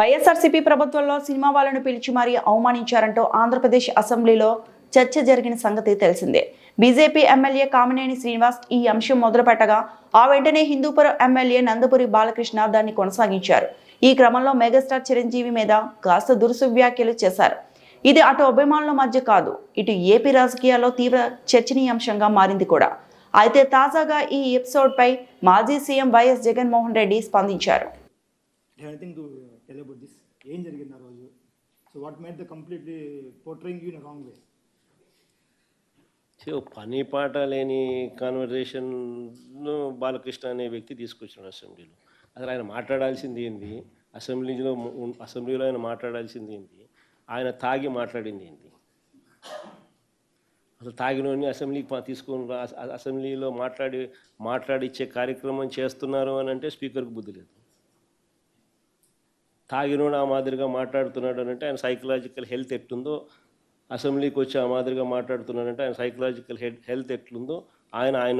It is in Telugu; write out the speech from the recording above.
వైఎస్ఆర్సీపీ ప్రభుత్వంలో సినిమా వాళ్ళను పిలిచి మరీ అవమానించారంటూ ఆంధ్రప్రదేశ్ అసెంబ్లీలో చర్చ జరిగిన సంగతి తెలిసిందే. బీజేపీ ఎమ్మెల్యే కామినేని శ్రీనివాస్ ఈ అంశం మొదలుపెట్టగా ఆ వెంటనే హిందూపురం ఎమ్మెల్యే నందపురి బాలకృష్ణ దాన్ని కొనసాగించారు. ఈ క్రమంలో మెగాస్టార్ చిరంజీవి మీద కాస్త దురుసు వ్యాఖ్యలు చేశారు. ఇది అటు అభిమానుల మధ్య కాదు ఇటు ఏపీ రాజకీయాల్లో తీవ్ర చర్చనీయాంశంగా మారింది కూడా. అయితే తాజాగా ఈ ఎపిసోడ్పై మాజీ సీఎం వైఎస్ జగన్మోహన్ రెడ్డి స్పందించారు. టెల్ అబౌట్ దిస్ ఏం జరిగింది ఆ రోజు? So what made the completely portraying you in wrong way so పని పాట లేని కాన్వర్జేషన్ను బాలకృష్ణ అనే వ్యక్తి తీసుకొచ్చాడు అసెంబ్లీలో. అసలు ఆయన మాట్లాడాల్సింది ఏంది? అసెంబ్లీలో అసెంబ్లీలో ఆయన మాట్లాడాల్సింది ఏంది? ఆయన తాగి మాట్లాడింది ఏంది? అసలు తాగినోని అసెంబ్లీకి తీసుకొని అసెంబ్లీలో మాట్లాడి మాట్లాడిచ్చే కార్యక్రమం చేస్తున్నారు అని అంటే స్పీకర్కి బుద్ధి లేదు. తాగినోడు ఆ మాదిరిగా మాట్లాడుతున్నాడు అని అంటే ఆయన సైకలాజికల్ హెల్త్ ఎట్టుందో అసెంబ్లీకి వచ్చి ఆ మాదిరిగా మాట్లాడుతున్నాడంటే ఆయన సైకలాజికల్ హెల్త్ ఎట్లుందో ఆయన ఆయన